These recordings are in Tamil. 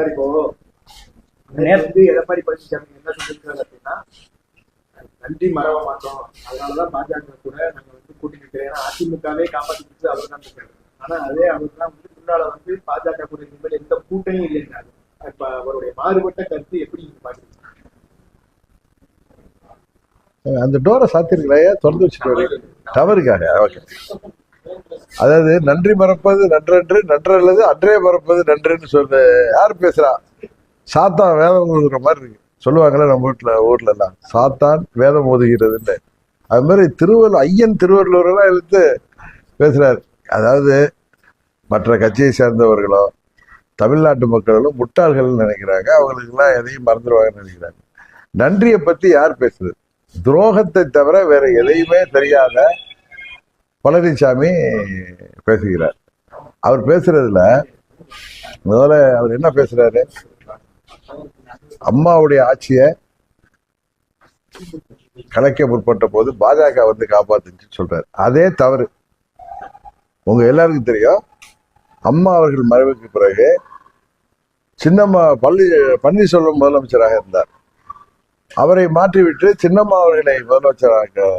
சார் இப்போ நேத்து- வந்து எடப்பாடி பழனிசாமி என்ன சொல்லியிருக்காரு அப்படின்னா நன்றி மறவ மாட்டோம். அதனாலதான் பாஜக கூட நாங்க வந்து கூட்டி நிற்கிறோம் ஏன்னா அதிமுகவே காப்பாற்றிட்டு அவர் தான் இருக்காரு. ஆனா அதே அவர் தான் வந்து முன்னால வந்து பாஜக கூட இனிமேல் எந்த கூட்டணியும் இல்லைங்கிறாரு இப்ப அவருடைய மாறுபட்ட கருத்து எப்படி நீங்க பாக்குறீங்க அந்த டோரை சாத்திருக்கிறாயா திறந்து வச்சுட்டு தவறுக்காக ஓகே. அதாவது நன்றி மறப்பது நன்றன்று நன்றல்லது அன்றே மறப்பது நன்றுன்னு சொல்ற யார் பேசுறா? சாத்தான் வேதம் ஓதுகிற மாதிரி இருக்கு. சொல்லுவாங்கல்ல நம்ம வீட்டுல ஊர்ல எல்லாம் சாத்தான் வேதம் ஓதுகிறதுன்னு. அது மாதிரி திருவள்ளுவர் ஐயன் திருவள்ளுவரெல்லாம் எழுத்து பேசுறாரு. அதாவது மற்ற கட்சியை சேர்ந்தவர்களோ தமிழ்நாட்டு மக்களும் முட்டாள்கள் நினைக்கிறாங்க. அவங்களுக்குலாம் எதையும் மறந்துடுவாங்கன்னு நினைக்கிறாங்க. நன்றியை பத்தி யார் பேசுறது? துரோகத்தை தவிர வேற எதையுமே தெரியாத பழனிசாமி பேசுகிறார். அவர் பேசுறதுல முதல்ல அவர் என்ன பேசுறாரு? அம்மாவுடைய ஆட்சியை கலைக்க முற்பட்ட போது பாஜக வந்து காப்பாத்துச்சு சொல்றாரு. அதே தவறு. உங்க எல்லாருக்கும் தெரியும். அம்மா அவர்கள் மறைவுக்கு பிறகு சின்னம்மா பள்ளி பன்னீர்செல்வம் முதலமைச்சராக இருந்தார். அவரை மாற்றிவிட்டு சின்னம்மா அவர்களை முதலமைச்சராக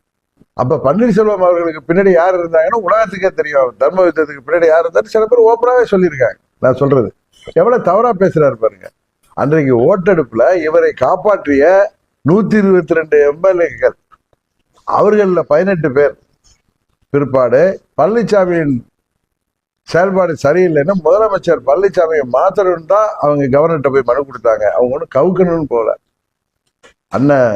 அப்ப பன்னீர்செல்வம் அவர்களுக்கு பின்னாடி யார் இருந்தாங்கன்னா உலகத்துக்கே தெரியும். தர்ம யுத்தத்துக்கு பின்னாடி யார் இருந்தாரு சில பேர் ஓப்பனாவே சொல்லியிருக்காங்க. நான் சொல்றது. எவ்வளவு தவறா பேசுறாரு பாருங்க. அன்றைக்கு ஓட்டெடுப்புல இவரை காப்பாற்றிய நூத்தி இருபத்தி ரெண்டு எம்எல்ஏக்கள். அவர்களில் பதினெட்டு பேர். பிற்பாடு பழனிசாமியின் செயல்பாடு சரியில்லைன்னா முதலமைச்சர் பழனிசாமியை மாத்தணும்னு தான் அவங்க கவர்னர்கிட்ட போய் மனு கொடுத்தாங்க. அவங்க ஒன்றும் கவுக்கணும்னு போகல. அண்ணன்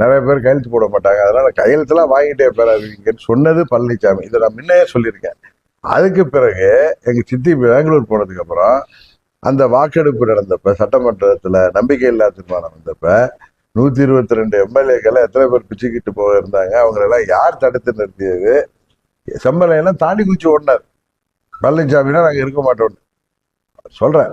நிறைய பேர் கையெழுத்து போட மாட்டாங்க. அதனால கையெழுத்துலாம் வாங்கிட்டே போறாதீங்கன்னு சொன்னது பழனிசாமி இதை நான் முன்னையே சொல்லியிருக்கேன். அதுக்கு பிறகு எங்க சித்தி பெங்களூர் போனதுக்கு அப்புறம் அந்த வாக்கெடுப்பு நடந்தப்ப சட்டமன்றத்துல நம்பிக்கை இல்லாத தீர்மானம் வந்தப்ப நூத்தி இருபத்தி ரெண்டு எம்எல்ஏக்களை எத்தனை பேர் பிச்சுக்கிட்டு போக இருந்தாங்க. அவங்களெல்லாம் யார் தடுத்து நிறுத்தியது? எல்லாம் தாண்டி குச்சி ஓடினார். பழனிசாமினா நாங்கள் இருக்க மாட்டோம் சொல்றேன்.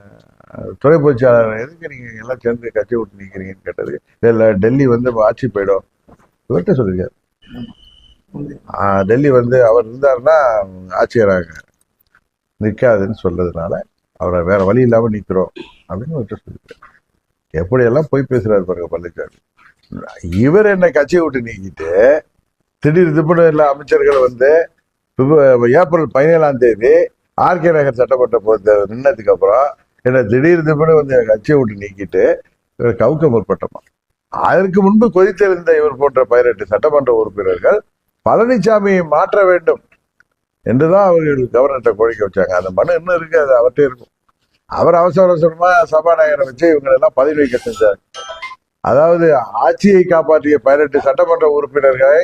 துறை பொதுச்சாளர் எதுக்கு நீங்கள் எல்லாம் சேர்ந்து கட்சி விட்டு நிற்கிறீங்கன்னு கேட்டது? இல்லை டெல்லி வந்து ஆட்சி போயிடும். இவர்கிட்ட சொல்லியிருக்காரு. டெல்லி வந்து அவர் இருந்தாருன்னா ஆட்சியராக நிற்காதுன்னு சொல்றதுனால அவரை வேற வழி இல்லாமல் நிற்கிறோம் அப்படின்னு இவர்கிட்ட சொல்லியிருக்காரு. எப்படியெல்லாம் போய் பேசுறாரு பாருங்க பழனிசாமி இவர் என்ன கட்சியை விட்டு நீக்கிட்டு திடீர் திடீர்னு எல்லா அமைச்சர்கள் வந்து ஏப்ரல் பதினேழாம் தேதி ஆர்கே நகர் சட்டமன்ற பொறுத்த நின்னதுக்கு அப்புறம் என்னை திடீர் திடீர்னு வந்து கட்சியை விட்டு நீக்கிட்டு இவர் கவுக்க முற்பட்டோமா. அதற்கு முன்பு கொதித்தெழுந்த இவர் போன்ற பதினெட்டு சட்டமன்ற உறுப்பினர்கள் பழனிசாமியை மாற்ற வேண்டும் என்றுதான் அவர்கள் கவர்னர்கிட்ட கோரிக்கை வச்சாங்க. அந்த மனு இன்னும் இருக்கு அது அவர்கிட்ட இருக்கும். அவர் அவசர அவசரமா சபாநாயகரை வச்சு இவங்களெல்லாம் பதவி வைக்க செஞ்சார். அதாவது ஆட்சியை காப்பாற்றிய பதினெட்டு சட்டமன்ற உறுப்பினர்களை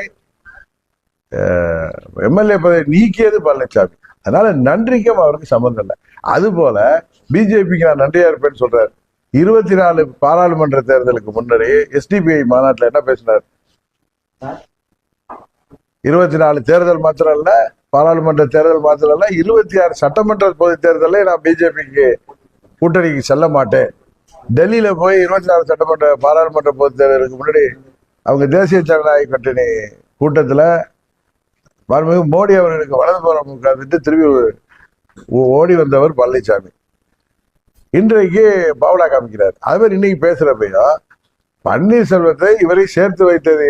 எம்எல்ஏ பதவி நீக்கியது பழனிசாமி அதனால நன்றிக்கும் அவருக்கு சம்மந்தம் இல்லை. அது போல பிஜேபிக்கு நான் நன்றியா இருப்பேன்னு சொல்றாரு. இருபத்தி நாலு பாராளுமன்ற தேர்தலுக்கு முன்னாடி எஸ்டிபிஐ மாநாட்டில் என்ன பேசினார்? இருபத்தி நாலு தேர்தல் மாத்திரம் இல்ல பாராளுமன்ற தேர்தல் மாத்திரம் இல்ல இருபத்தி ஆறு சட்டமன்ற பொது தேர்தலில் நான் பிஜேபிக்கு கூட்டணிக்கு செல்ல மாட்டேன். டெல்லியில போய் இருபத்தி நாலு சட்டமன்ற பாராளுமன்ற பொது தேர்தலுக்கு முன்னாடி அவங்க தேசிய ஜனநாயக கூட்டணி கூட்டத்துல மாண்புமிகு மோடி அவர்களுக்கு வலது புறம் உட்கார்ந்துட்டு திரும்பி ஓடி வந்தவர் பழனிசாமி இன்றைக்கு பாவலா காமிக்கிறார். அது மாதிரி இன்னைக்கு பேசுறப்பையும் பன்னீர்செல்வத்தை இவரை சேர்த்து வைத்தது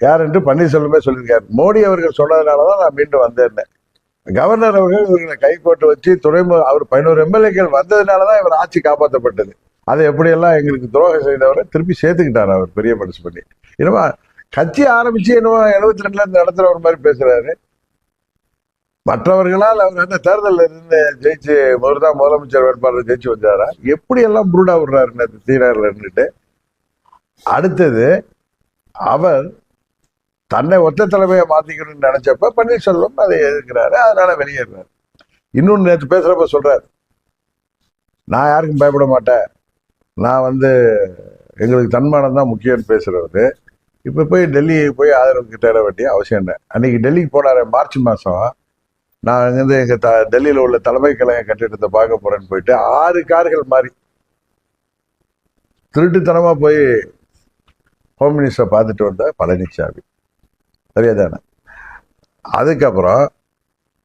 யார் என்று பன்னீர்செல்வமே சொல்லியிருக்கார். மோடி அவர்கள் சொன்னதுனாலதான் நான் மீண்டும் வந்தேன் கவர்னர் அவர்கள் இவர்களை கைகோட்டு வச்சு துணை அவர் பதினோரு எம்எல்ஏக்கள் வந்ததுனாலதான் இவர் ஆட்சி காப்பாற்றப்பட்டது அதை எப்படியெல்லாம் எங்களுக்கு துரோகம் செய்தவரை திருப்பி சேர்த்துக்கிட்டார் அவர் பெரிய மனசு பண்ணி. என்னமா கட்சி ஆரம்பிச்சு என்னவோ எழுபத்தி ரெண்டுல இடத்துல நடத்துறவர் மாதிரி பேசுறாரு. மற்றவர்களால் அவர் என்ன தேர்தலில் இருந்து ஜெயிச்சு அவர் தான் முதலமைச்சர் வேட்பாளர் ஜெயிச்சு வந்தாரா? எப்படி எல்லாம் புருடா விடுறாரு தீனாரில் இருந்துட்டு. அடுத்தது அவர் தன்னை ஒத்த தலைமையை மாத்திக்கணும்னு நினைச்சப்ப பன்னீர்செல்வம் அதை எதிர்க்கிறாரு அதனால வெளியேறாரு. இன்னொன்று நேற்று பேசுறப்ப சொல்றாரு நான் யாருக்கும் பயப்பட மாட்டேன். நான் வந்து எங்களுக்கு தன்மானம் தான் முக்கியம்னு பேசுறது. இப்போ போய் டெல்லி போய் ஆதரவுக்கு தேட வேண்டிய அவசியம் இல்லை அன்னைக்கு டெல்லிக்கு போனார் மார்ச் மாதம் நான் அங்கேருந்து எங்க த டெல்லியில உள்ள தலைமை கழக கட்டிடத்தை பார்க்க போறேன்னு போயிட்டு ஆறு கார்கள் மாறி திருட்டுத்தனமா போய் ஹோம் மினிஸ்டரை பார்த்துட்டு வந்த பழனிசாமி சரியாதானே? அதுக்கப்புறம்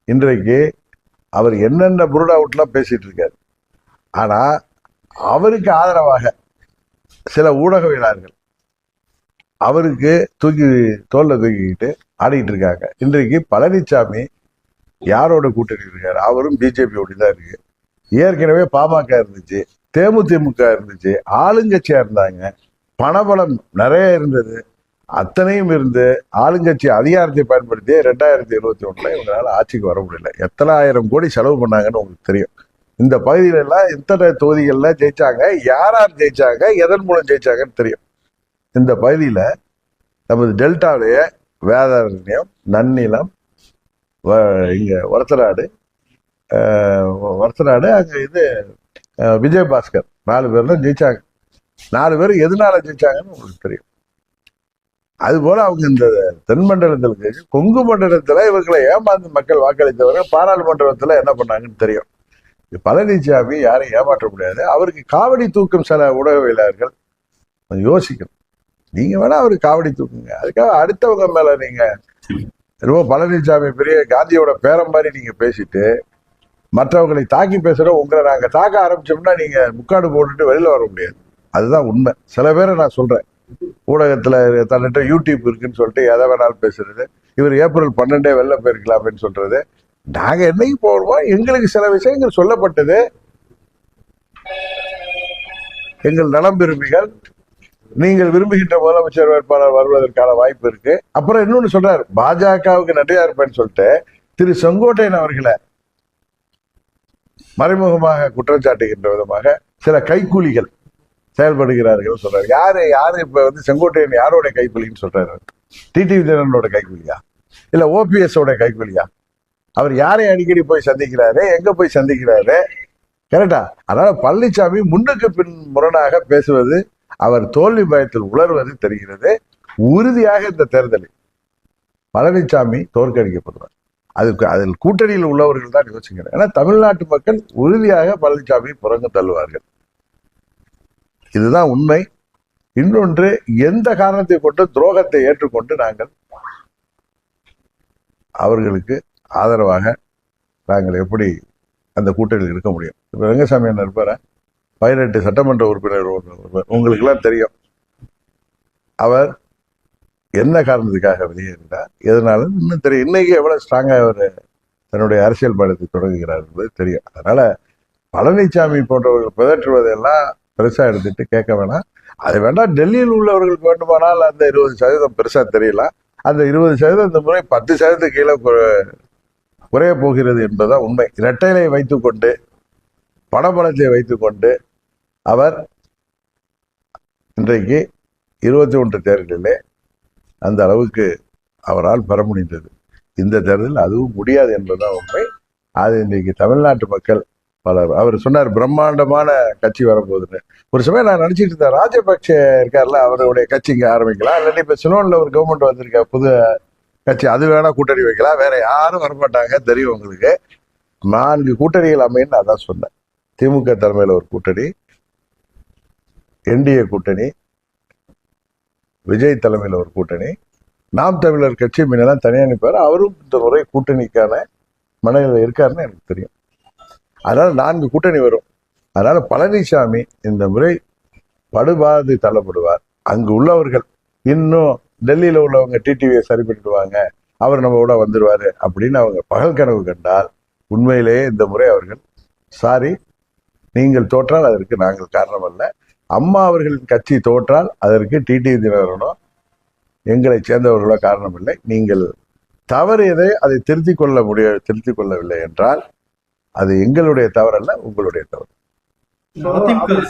இன்றைக்கு அவர் என்னென்ன புருடா அவுட்லாம் பேசிட்டு இருக்காரு. ஆனா அவருக்கு ஆதரவாக சில ஊடகவியலாளர்கள் அவருக்கு தூக்கி தோல்ல தூக்கிக்கிட்டு ஆடிட்டு இருக்காங்க. இன்றைக்கு பழனிசாமி யாரோட கூட்டணி இருக்காரு அவரும் பிஜேபியோட தான் இருக்கு. ஏற்கனவே பாமக இருந்துச்சு தேமுதிமுக இருந்துச்சு ஆளுங்கட்சியா இருந்தாங்க. பணபலம் நிறைய இருந்தது. அத்தனையும் இருந்து ஆளுங்கட்சி அதிகாரத்தை பயன்படுத்தி ரெண்டாயிரத்தி இருபத்தி ஒண்ணுல இவங்களால ஆட்சிக்கு வர முடியல. எத்தனை ஆயிரம் கோடி செலவு பண்ணாங்கன்னு உங்களுக்கு தெரியும். இந்த பகுதியில எல்லாம் எத்தனை தொகுதிகள்ல ஜெயிச்சாங்க. யார் யார் ஜெயிச்சாங்க? எதன் மூலம் ஜெயிச்சாங்கன்னு தெரியும். இந்த பகுதியில நமது டெல்டாவிலேயே வேதாரண்யம் நன்னிலம் இங்கே ஒரத்தநாடு ஒரத்தநாடு அங்கே இது விஜயபாஸ்கர். நாலு பேர் தான் ஜெயிச்சாங்க. நாலு பேர் எதனால ஜெயிச்சாங்கன்னு உங்களுக்கு தெரியும். அதுபோல அவங்க இந்த தென் மண்டலத்தில் கொங்கு மண்டலத்துல இவர்களை ஏமாந்து மக்கள் வாக்களித்தவர்கள் பாராளுமன்றத்தில் என்ன பண்ணாங்கன்னு தெரியும். பழனிசாமி யாரையும் ஏமாற்ற முடியாது. அவருக்கு காவடி தூக்கும் சில ஊடகவியலாளர்கள் கொஞ்சம் யோசிக்கணும். நீங்க வேணா அவருக்கு காவடி தூக்குங்க. அதுக்காக அடுத்தவங்க மேல நீங்க என்னவோ பழனிசாமி பெரிய காந்தியோட பேரம் மாதிரி நீங்கள் பேசிட்டு மற்றவங்களை தாக்கி பேசுகிற உங்களை நாங்கள் தாக்க ஆரம்பிச்சோம்னா நீங்கள் முக்காடு போட்டுட்டு வெளியில் வர முடியாது. அதுதான் உண்மை. சில பேரை நான் சொல்கிறேன் ஊடகத்தில் தன்னிட்ட யூடியூப் இருக்குன்னு சொல்லிட்டு எதை வேணாலும் பேசுறது. இவர் ஏப்ரல் பன்னெண்டே வெளில போயிருக்கலாம்னு சொல்றது. நாங்கள் என்னைக்கு போடுவோம் எங்களுக்கு சில விஷயங்கள் சொல்லப்பட்டது. எங்கள் நலம் விரும்பிகள் நீங்கள் விரும்புகின்ற முதலமைச்சர் வேட்பாளர் வருவதற்கான வாய்ப்பு இருக்கு. அப்புறம் இன்னொன்னு சொல்றாரு பாஜகவுக்கு நன்றியா இருப்பேன்னு சொல்லிட்டு திரு செங்கோட்டையன் அவர்களை மறைமுகமாக குற்றம் சாட்டுகின்ற விதமாக சில கைக்கூலிகள் செயல்படுகிறார்கள் சொல்றாரு. யாரு யாரு இப்ப வந்து செங்கோட்டையன் யாரோட கைக்கூலின்னு சொல்றாரு? டிடிவி தினனோட கைக்கூலியா? இல்ல ஓபிஎஸ் ஓட கைக்கூலியா? அவர் யாரை அடிக்கடி போய் சந்திக்கிறாரு? எங்க போய் சந்திக்கிறாரு? கரெக்டா அதனால பழனிசாமி முன்னுக்கு பின் முரணாக பேசுவது அவர் தோல்வி பயத்தில் உணர்வது தெரிகிறது. உறுதியாக இந்த தேர்தலில் பழனிசாமி தோற்கடிக்கப்படுவார். அதுக்கு அதில் கூட்டணியில் உள்ளவர்கள் தான் யோசிக்கிறேன் ஏன்னா தமிழ்நாட்டு மக்கள் உறுதியாக பழனிசாமி புறங்க தள்ளுவார்கள். இதுதான் உண்மை. இன்னொன்று எந்த காரணத்தை கொண்டு துரோகத்தை ஏற்றுக்கொண்டு நாங்கள் அவர்களுக்கு ஆதரவாக நாங்கள் எப்படி அந்த கூட்டணியில் இருக்க முடியும்? இப்போ ரங்கசாமி என்ன இருப்பாரா? பதினெட்டு சட்டமன்ற உறுப்பினர் உங்களுக்கெல்லாம் தெரியும். அவர் என்ன காரணத்துக்காக வெளியேறினார்? எதனால? இன்னும் தெரியும் இன்னைக்கு எவ்வளவு ஸ்ட்ராங்கா அவர் தன்னுடைய அரசியல் பயணத்தை தொடங்குகிறார் என்பது தெரியும். அதனால பழனிசாமி போன்றவர்கள் பிதற்றுவதெல்லாம் பெருசா எடுத்துட்டு கேட்க வேணாம். அது வேண்டாம் டெல்லியில் உள்ளவர்களுக்கு வேண்டுமானால் அந்த இருபது சதவீதம் பெருசா தெரியல அந்த இருபது சதவீதம் இந்த முறை பத்து சதவீதம் கீழே குறைய போகிறது என்பதுதான் உண்மை. இரட்டைகளை வைத்துக்கொண்டு பணபலத்தை வைத்துக்கொண்டு அவர் இன்றைக்கு இருபத்தி ஒன்று தேர்தலிலே அந்த அளவுக்கு அவரால் பெற முடிந்தது. இந்த தேர்தலில் அதுவும் முடியாது என்பதுதான் உண்மை. அது இன்றைக்கு தமிழ்நாட்டு மக்கள் பலர் அவர் சொன்னார் பிரம்மாண்டமான கட்சி வரப்போகுதுன்னு ஒரு சமயம் நான் நினச்சிட்டு இருந்தேன் ராஜபக்ஷ இருக்கார்ல அவருடைய கட்சி இங்கே ஆரம்பிக்கலாம். இல்லாட்டி இப்போ சிலோன்ல ஒரு கவர்மெண்ட் வந்திருக்க புது கட்சி அது வேணா கூட்டணி வைக்கலாம். வேற யாரும் வரமாட்டாங்க தெரியும் உங்களுக்கு. நான்கு கூட்டணிகள் அமைன்னு அதான் சொன்னேன். திமுக தலைமையில் ஒரு கூட்டணி என்டிஏ கூட்டணி விஜய் தலைமையில் ஒரு கூட்டணி. நாம் தமிழர் கட்சி முன்னெல்லாம் தனியாக நிற்பார் அவரும் இந்த முறை கூட்டணிக்கான மனதில் இருக்காருன்னு எனக்கு தெரியும். அதனால் நான்கு கூட்டணி வரும். அதனால் பழனிசாமி இந்த முறை படுபாது தள்ளப்படுவார். அங்கு உள்ளவர்கள் இன்னும் டெல்லியில் உள்ளவங்க டிடிவியை சரி பண்ணிடுவாங்க. அவர் நம்ம கூட வந்துடுவார் அப்படின்னு அவங்க பகல் கனவு கண்டால் உண்மையிலேயே இந்த முறை அவர்கள் சாரி நீங்கள் தோற்றால் அதற்கு நாங்கள் காரணம் அல்ல அம்மா அவர்களின் கட்சி தோற்றால் அதற்கு டிடிவி தினகரனோ எங்களை சேர்ந்தவர்களோ காரணம் இல்லை நீங்கள் தவறியதை அதை திருத்திக் கொள்ள முடிய திருத்திக் கொள்ளவில்லை என்றால் அது எங்களுடைய தவறல்ல உங்களுடைய தவறு.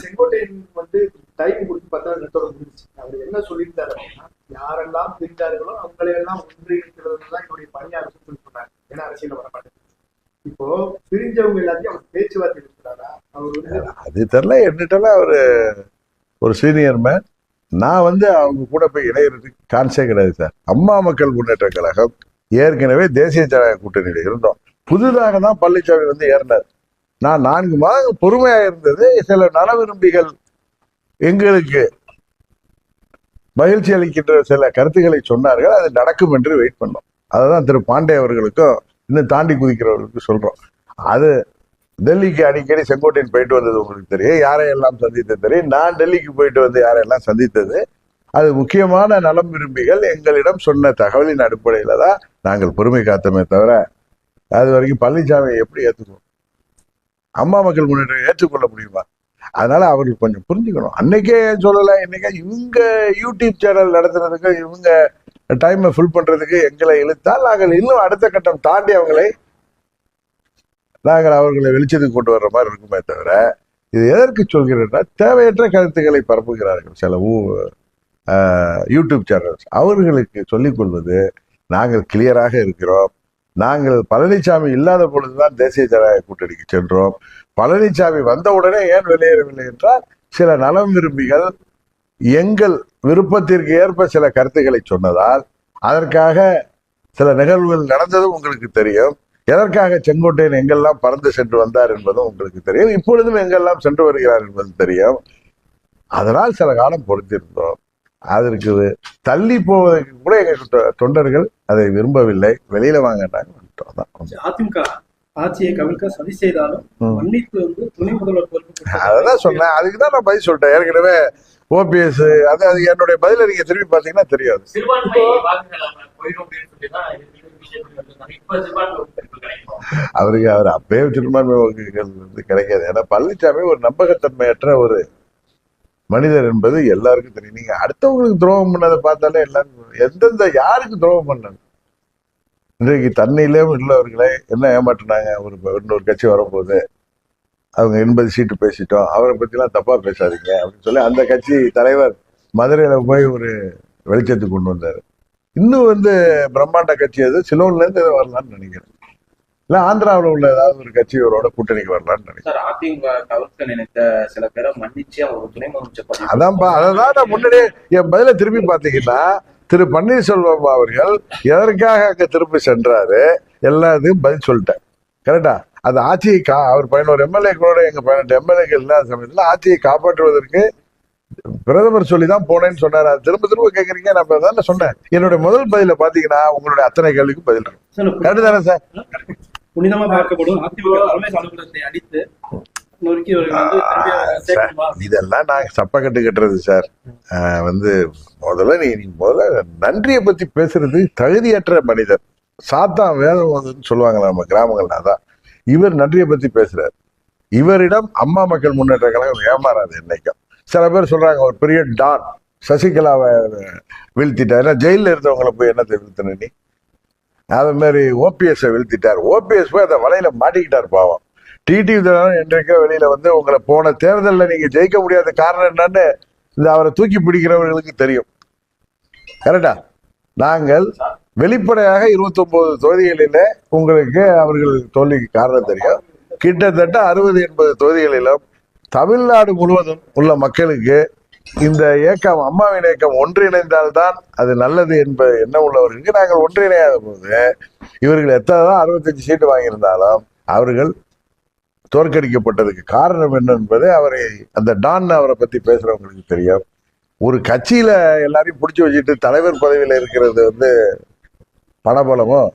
செங்கோட்டையன் வந்து டைம் கொடுத்து பத்தாவது நிமிஷத்தோட முடிஞ்சுச்சு அவர் என்ன சொல்லியிருந்தாரு அப்படின்னா யாரெல்லாம் பிரிந்தார்களோ அவங்களையெல்லாம் ஒன்றிணைக்கிறது தான் என்னுடைய பணியா சொல்லி சொன்னாரு. ஏன்னா அரசியல் வர மாட்டேங்குது. இப்போ பிரிஞ்சவங்க எல்லாத்தையும் அவர் பேச்சுவார்த்தை இருக்கிறாரா அவர் வந்து அது தெரியல என்னட்டெல்லாம் அவரு ஒரு சீனியர் மேன் நான் வந்து அவங்க கூட போய் இணையறதுக்கு சான்ஸே கிடையாது சார் அம்மா மக்கள் முன்னேற்ற கழகம் ஏற்கனவே தேசிய ஜனநாயக கூட்டணியில் இருந்தோம். புதிதாக தான் பழனிசாமி வந்து ஏறினார். நான் நான்கு மாதங்கள் பொறுமையாக இருந்தது. சில நல விரும்பிகள் எங்களுக்கு மகிழ்ச்சி அளிக்கின்ற சில கருத்துக்களை சொன்னார்கள். அது நடக்கும் என்று வெயிட் பண்ணோம். அதை தான் திரு பாண்டே அவர்களுக்கும் இன்னும் தாண்டி குதிக்கிறவர்களுக்கும் சொல்கிறோம் அது டெல்லிக்கு அடிக்கடி செங்கோட்டையன் போயிட்டு வந்தது உங்களுக்கு தெரியும். யாரையெல்லாம் சந்தித்தது தெரியும். நான் டெல்லிக்கு போயிட்டு வந்து யாரையெல்லாம் சந்தித்தது? அது முக்கியமான நலம் விரும்பிகள் எங்களிடம் சொன்ன தகவலின் அடிப்படையில் தான் நாங்கள் பொறுமை காத்தோமே தவிர அது வரைக்கும் பழனிசாமியை எப்படி ஏற்றுக்குவோம் அம்மா மக்கள் முன்னேற்றம் ஏற்றுக்கொள்ள முடியுமா? அதனால அவர்கள் கொஞ்சம் புரிஞ்சுக்கணும். அன்னைக்கே சொல்லலை. இன்னைக்கே இவங்க யூடியூப் சேனல் நடத்துறதுக்கு இவங்க டைமை ஃபில் பண்றதுக்கு எங்களை இழுத்தால் நாங்கள் இன்னும் அடுத்த கட்டம் தாண்டி அவங்களை நாங்கள் அவர்களை வெளிச்சத்துக்கு கொண்டு வர்ற மாதிரி இருக்குமே தவிர இது எதற்கு சொல்கிறேன்னா தேவையற்ற கருத்துக்களை பரப்புகிறார்கள் சில ஊ- யூடியூப் சேனல்ஸ் அவர்களுக்கு சொல்லிக் கொள்வது நாங்கள் கிளியராக இருக்கிறோம். நாங்கள் பழனிசாமி இல்லாத பொழுதுதான் தேசிய ஜனநாயக கூட்டணிக்கு சென்றோம். பழனிசாமி வந்தவுடனே ஏன் வெளியேறவில்லை என்றால் சில நலம் விரும்பிகள் எங்கள் விருப்பத்திற்கு ஏற்ப சில கருத்துக்களை சொன்னதால் அதற்காக சில நிகழ்வுகள் நடந்ததும் உங்களுக்கு தெரியும். எதற்காக செங்கோட்டையன் எங்கெல்லாம் பறந்து சென்று வந்தார் என்பதும் உங்களுக்கு தெரியும். இப்பொழுதும் எங்கெல்லாம் சென்று வருகிறார் என்பது தெரியும். அதனால் சில காலம் பொறுத்திருந்தோம். அதற்கு தள்ளி போவதற்கு கூட எங்க தொண்டர்கள் அதை விரும்பவில்லை. வெளியில வாங்கிட்டாங்க. அதிமுக ஆட்சியை கவிழ்க்க சதி செய்தாலும் ம். மன்னித்து வந்து துணை முதல்வர் பொறுப்பு கொடுத்தது. அதான் சொன்னேன். அதுக்கு தான் நான் பதில் சொல்லிட்டேன். ஏற்கனவே ஓபிஎஸ் அது அது என்னுடைய பதில நீங்க திரும்பி பாத்தீங்கன்னா தெரியாது. அவருக்கு அவர் அப்பயே சிறுபான்மை வாக்குகள் வந்து கிடைக்காது. ஏன்னா பழனிசாமி ஒரு நம்பகத்தன்மையற்ற ஒரு மனிதர் என்பது எல்லாருக்கும் தெரியும். நீங்க அடுத்தவங்களுக்கு துரோகம் பண்ணதை பார்த்தாலே எல்லாரும் எந்தெந்த யாருக்கு துரோகம் பண்ணாங்க இன்றைக்கு தன்னிலே உள்ளவர்களே என்ன ஏமாற்றினாங்க? ஒரு இன்னொரு கட்சி வரும்போது அவங்க எண்பது சீட்டு பேசிட்டோம். அவரை பத்திலாம் தப்பா பேசாதீங்க அப்படின்னு சொல்லி அந்த கட்சி தலைவர் மதுரையில போய் ஒரு வெளிச்சத்துக்கு கொண்டு வந்தாரு. இன்னும் வந்து பிரம்மாண்ட கட்சி அது சிலோன்ல இருந்து ஏதோ வரலாம்னு நினைக்கிறேன். இல்ல ஆந்திராவுல உள்ள ஏதாவது ஒரு கட்சி இவரோட கூட்டணிக்கு வரலாம்னு நினைக்கிறேன். அதிமுக கவிழ்க்க நினைத்த சில பேரை மன்னிச்சு அவர் துணை முதலமைச்சர் பதவி அதான்ப்பா அதான் நான் முன்னாடியே என் பதில திருப்பி பாத்தீங்கன்னா திரு பன்னீர்செல்வம் அவர்கள் எதற்காக அங்க திருப்பி சென்றாரு? எல்லாத்தையும் பதில் சொல்லிட்டேன் கரெக்டா அது ஆட்சியை கா அவர் பதினோரு எம்எல்ஏக்களோட எங்க பதினெட்டு எம்எல்ஏக்கள் இல்லாத சமயத்துல ஆட்சியை காப்பாற்றுவதற்கு பிரதமர் சொல்லி தான் போனேன்னு சொன்னாரு. திரும்ப திரும்ப கேக்குறீங்க நான் தானே சொன்னேன். என்னுடைய முதல் பதில பாத்தீங்கன்னா உங்களுடைய அத்தனை கேள்விக்கும் பதில் கரெக்டு தானே சார்? புனிதமா பார்க்கப்படும். அடித்து? இதெல்லாம் நான் சப்ப கட்டு கட்டுறது சார். வந்து முதல்ல நீ முதல்ல நன்றியை பத்தி பேசுறது தகுதியற்ற மனிதர். சாத்தான் வேதம் ஓதுன்னு சொல்லுவாங்க நம்ம கிராமங்கள்ல அதான். இவர் நன்றியை பத்தி பேசுறாரு. இவரிடம் அம்மா மக்கள் முன்னேற்ற கழகம் ஏமாறாது என்னைக்கும். சில பேர் சொல்றாங்க ஒரு பெரிய டான் சசிகலாவை வீழ்த்திட்டார். ஏன்னா ஜெயிலில் இருந்தவங்களை போய் என்னத்தை வீழ்த்தின நீ? அது மாதிரி வீழ்த்திட்டார். ஓபிஎஸ் போய் அதை வலையில மாட்டிக்கிட்டார் பாவம். டிடி விஜயகாந்த் என்றைக்கோ வெளியில வந்து உங்களை போன தேர்தலில் நீங்க ஜெயிக்க முடியாத காரணம் என்னன்னு இந்த அவரை தூக்கி பிடிக்கிறவர்களுக்கு தெரியும். கரெக்டா நாங்கள் வெளிப்படையாக 29 தொகுதிகளில உங்களுக்கு அவர்கள் தோல்விக்கு காரணம் தெரியும். கிட்டத்தட்ட அறுபது எண்பது தொகுதிகளிலும் தமிழ்நாடு முழுவதும் உள்ள மக்களுக்கு இந்த இயக்கம் அம்மாவின் இயக்கம் ஒன்றிணைந்தால்தான் அது நல்லது என்பது எண்ணம் உள்ளவர்களுக்கு நாங்கள் ஒன்றிணையாத போது இவர்கள் எத்தனை தான் அறுபத்தஞ்சு சீட்டு வாங்கியிருந்தாலும் அவர்கள் தோற்கடிக்கப்பட்டதுக்கு காரணம் என்ன என்பது அவரை அந்த டான் அவரை பத்தி பேசுறவங்களுக்கு தெரியும். ஒரு கட்சியில எல்லாரையும் பிடிச்சி வச்சுட்டு தலைவர் பதவியில இருக்கிறது வந்து பணபலமும்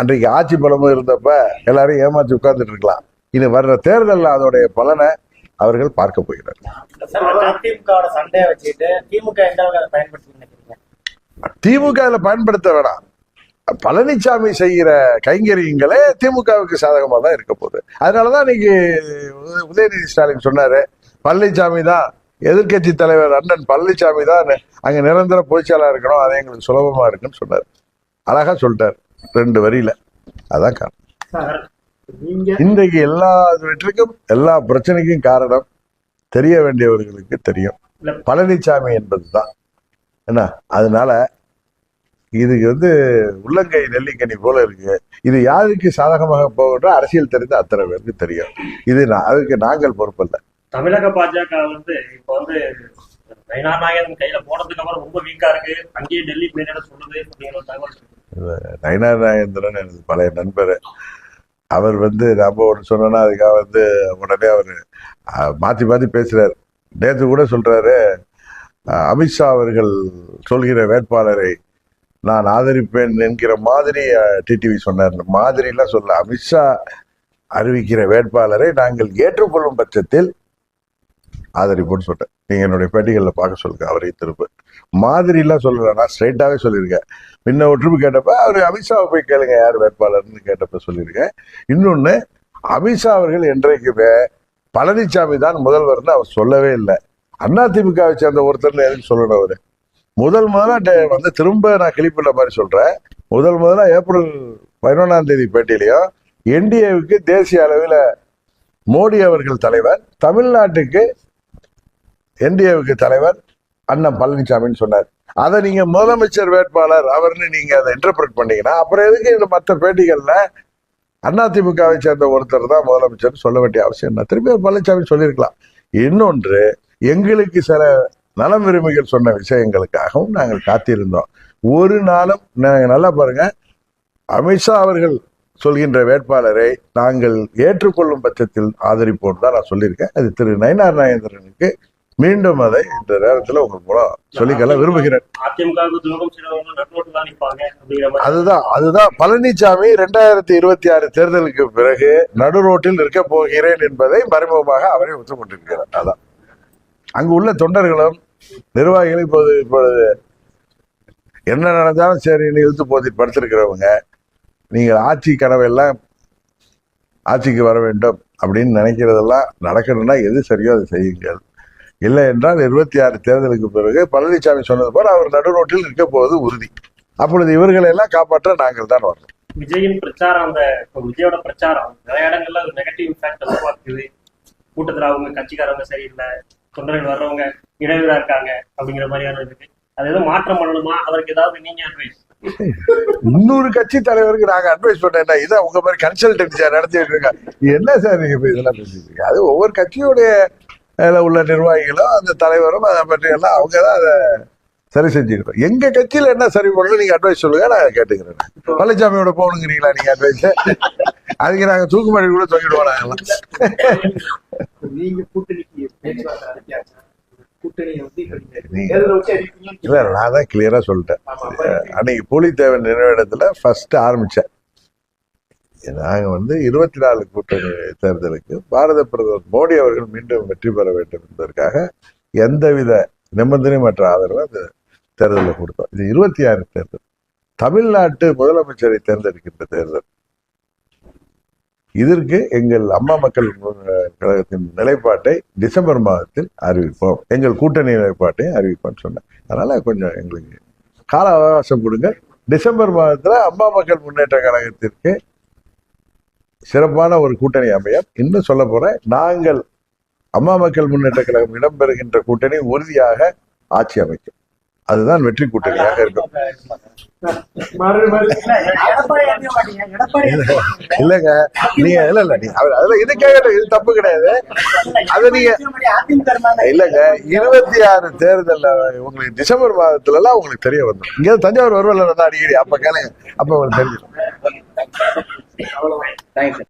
அன்றைக்கு ஆட்சி பலமும் இருந்தப்ப எல்லாரையும் ஏமாற்றி உட்கார்ந்துட்டு இருக்கலாம். இனி வர்ற தேர்தலில் அதோடைய பலனை அவர்கள் பார்க்க போகிறார் சார் அதிமுகவோட சண்டையை வச்சுட்டு திமுக அதில் பயன்படுத்த வேணாம். பழனிசாமி செய்கிற கைங்கரியங்களே திமுகவுக்கு சாதகமாக தான் இருக்க போகுது. அதனாலதான் இன்னைக்கு உத- உதயநிதி ஸ்டாலின் சொன்னாரு பழனிசாமி தான் எதிர்க்கட்சி தலைவர் அண்ணன் பழனிசாமி தான் அங்க நிரந்தர பொதுச்செயலாளர் இருக்கணும் அது எங்களுக்கு சுலபமா இருக்குன்னு சொன்னார். அழகா சொல்லிட்டார் ரெண்டு வரியில. அதான் காரணம். இன்றைக்கு எல்லா வெற்றிக்கும் எல்லா பிரச்சனைக்கும் காரணம் தெரிய வேண்டியவர்களுக்கு தெரியும். பழனிசாமி என்பதுதான். என்ன? அதனால இதுக்கு வந்து உள்ளங்கை நெல்லிக்கனி போல இருக்கு. இது யாருக்கு சாதகமாக போகின்ற அரசியல் தெரிந்த அத்தனை பேருக்கு தெரியும். இது அதுக்கு நாங்கள் பொறுப்பல்ல. தமிழக பாஜக வந்து இப்ப வந்து நயனா நாயகன் கையில போனதுக்கு அப்புறம் ரொம்ப வீக்கா இருக்கு. அங்கேயே டெல்லி மேலிட சொல்லுது அப்படிங்கிற தகவல் எனது பழைய நண்பர். அவர் வந்து நம்ம ஒன்று சொன்னோன்னா அதுக்காக வந்து உடனே அவர் மாற்றி மாற்றி பேசுகிறார் நேற்று கூட சொல்கிறாரு அமித்ஷா அவர்கள் சொல்கிற வேட்பாளரை நான் ஆதரிப்பேன் என்கிற மாதிரி டிடிவி சொன்னார். மாதிரிலாம் சொல்ல அமித்ஷா அறிவிக்கிற வேட்பாளரை நாங்கள் ஏற்றுக்கொள்ளும் பட்சத்தில் ஆதரிப்போம்னு சொல்லிட்டேன். நீங்கள் என்னுடைய பேட்டிகளில் பார்க்க சொல்லுங்க அவரை திரும்ப மாதிரிலாம் சொல்லல நான் ஸ்ட்ரைட்டாவே சொல்லியிருக்கேன். முன்ன ஒரு கேட்டப்ப அவர் அமித்ஷாவை போய் கேளுங்க யார் வேட்பாளர்னு கேட்டப்ப சொல்லியிருக்கேன். இன்னொன்று அமித்ஷா அவர்கள் என்றைக்குமே பழனிசாமி தான் முதல்வர்னு அவர் சொல்லவே இல்லை. அதிமுகவை சேர்ந்த ஒருத்தர்னு எதுக்கு சொல்லணும் அவர்? முதல் முதலா வந்து திரும்ப நான் கிளிப்பிட்ட மாதிரி சொல்கிறேன் முதல் முதலா ஏப்ரல் பதினொன்றாம் தேதி பேட்டியிலையும் என்டிஏவுக்கு தேசிய அளவில் மோடி அவர்கள் தலைவர் தமிழ்நாட்டுக்கு என்டிஏவுக்கு தலைவர் அண்ணன் பழனிசாமின்னு சொன்னார். அதை நீங்க முதலமைச்சர் வேட்பாளர் அவர்னு நீங்க அதை இன்டர்பிரட் பண்ணீங்கன்னா அப்புறம் எதுக்கு இந்த மற்ற பேட்டிகள்ல அதிமுகவை சேர்ந்த ஒருத்தர் தான் முதலமைச்சர் சொல்ல வேண்டிய அவசியம் என்ன திருப்பி பழனிசாமி சொல்லியிருக்கலாம். இன்னொன்று எங்களுக்கு சில நலம் விரும்பிகள் சொன்ன விஷயங்களுக்காகவும் நாங்கள் காத்திருந்தோம். ஒரு நாளும் நாங்கள் நல்லா பாருங்க அமித்ஷா அவர்கள் சொல்கின்ற வேட்பாளரை நாங்கள் ஏற்றுக்கொள்ளும் பட்சத்தில் ஆதரிப்போம் தான் நான் சொல்லியிருக்கேன். அது திரு நயனார் நாயந்திரனுக்கு மீண்டும் அதை இந்த நேரத்தில் உங்கள் மூலம் சொல்லிக்கொள்ள விரும்புகிறேன். அதுதான் அதுதான். பழனிசாமி ரெண்டாயிரத்தி இருபத்தி ஆறு தேர்தலுக்கு பிறகு நடு ரோட்டில் இருக்க போகிறேன் என்பதை மறைமுகமாக அவரே ஒத்துக்கொண்டிருக்கிறார். அதான். அங்கு உள்ள தொண்டர்களும் நிர்வாகிகளும் இப்போது இப்பொழுது என்ன நடந்தாலும் சரின்னு இழுத்து போத்தி படுத்திருக்கிறவங்க நீங்கள் ஆட்சி கனவெல்லாம் ஆட்சிக்கு வர வேண்டும் அப்படின்னு நினைக்கிறதெல்லாம் நடக்கணும்னா எது சரியோ அதை செய்யுங்கள். இல்லை என்றால் இருபத்தி ஆறு தேர்தலுக்கு பிறகு பழனிசாமி சொன்னது போல அவர் நடு ரோட்டில் இருக்க போவது உறுதி. அப்பொழுது இவர்களை எல்லாம் காப்பாற்ற நாங்கள் தான் வரணும். விஜயின் பிரச்சாரம் அந்த விஜயோட பிரச்சாரம் நிறைய இடங்கள்ல ஒரு நெகட்டிவ் இம்பாக்ட் உருவாக்குது. கூட்டத்துல அவங்க கட்சிக்காரவங்க சரியில்லை தொண்டர்கள் வர்றவங்க இடையூறா இருக்காங்க அப்படிங்கிற மாதிரியான இருக்கு அது எதுவும் மாற்றம் பண்ணணுமா? அவருக்கு ஏதாவது நீங்க அட்வைஸ் இன்னொரு கட்சி தலைவருக்கு நாங்க அட்வைஸ் பண்ணேன்னா இதான் உங்க மாதிரி கன்சல்டன்சியா நடத்திட்டு இருக்கா என்ன சார் நீங்க இதெல்லாம் பேசிட்டு இருக்கீங்க? அது ஒவ்வொரு கட்சியுடைய அதுல உள்ள நிர்வாகிகளும் அந்த தலைவரும் அதை பற்றி எல்லாம் அவங்க தான் அதை சரி செஞ்சுக்கிட்டோம் எங்க கட்சியில என்ன சரி பண்ணணும் நீங்க அட்வைஸ் சொல்லுங்க நான் கேட்டுக்கிறேன் பழனிசாமியோட போகணுங்கிறீங்களா நீங்க அட்வைஸ் அதுக்கு நாங்க தூக்குமாடி கூட தொங்கிடுவோம் நாங்கெல்லாம் இல்ல நான் தான் கிளியரா சொல்லிட்டேன். அன்னைக்கு புலித்தேவன் நினைவிடத்துல ஃபர்ஸ்ட் ஆரம்பிச்சேன். நாங்கள் வந்து இருபத்தி நாலு கூட்டணி தேர்தலுக்கு பாரத பிரதமர் மோடி அவர்கள் மீண்டும் வெற்றி பெற வேண்டும் என்பதற்காக எந்தவித நிபந்தனையமற்ற ஆதரவு அந்த தேர்தலில் கொடுத்தோம். இது இருபத்தி ஆறு தேர்தல். தமிழ்நாட்டு முதலமைச்சரை தேர்ந்தெடுக்கின்ற தேர்தல். இதற்கு எங்கள் அம்மா மக்கள் கழகத்தின் நிலைப்பாட்டை டிசம்பர் மாதத்தில் அறிவிப்போம். எங்கள் கூட்டணி நிலைப்பாட்டை அறிவிப்போம்னு சொன்னேன் அதனால கொஞ்சம் எங்களுக்கு கால அவகாசம் கொடுங்க. டிசம்பர் மாதத்துல அம்மா மக்கள் முன்னேற்ற கழகத்திற்கு சிறப்பான ஒரு கூட்டணி அமையும் இன்னும் சொல்ல போறேன். நாங்கள் அம்மா மக்கள் முன்னேற்ற கழகம் இடம்பெறுகின்ற கூட்டணி உறுதியாக ஆட்சி அமைக்கும். அதுதான் வெற்றி கூட்டணியாக இருக்கும். இல்லைங்க. நீங்க இல்ல இல்ல நீங்க அவர் அதுல இது கேட்கட்டும் இது தப்பு கிடையாது. அது நீங்க. இல்லைங்க. இருபத்தி ஆறு தேர்தல்ல உங்களுக்கு டிசம்பர் மாதத்துல எல்லாம் உங்களுக்கு தெரிய வந்துடும் இங்க தஞ்சாவூர் வருவல அடிக்கடி அப்ப கேளுங்க. அப்ப உங்களுக்கு தெரிஞ்சிடும். அவ்வளவுதான் தேங்க்ஸ்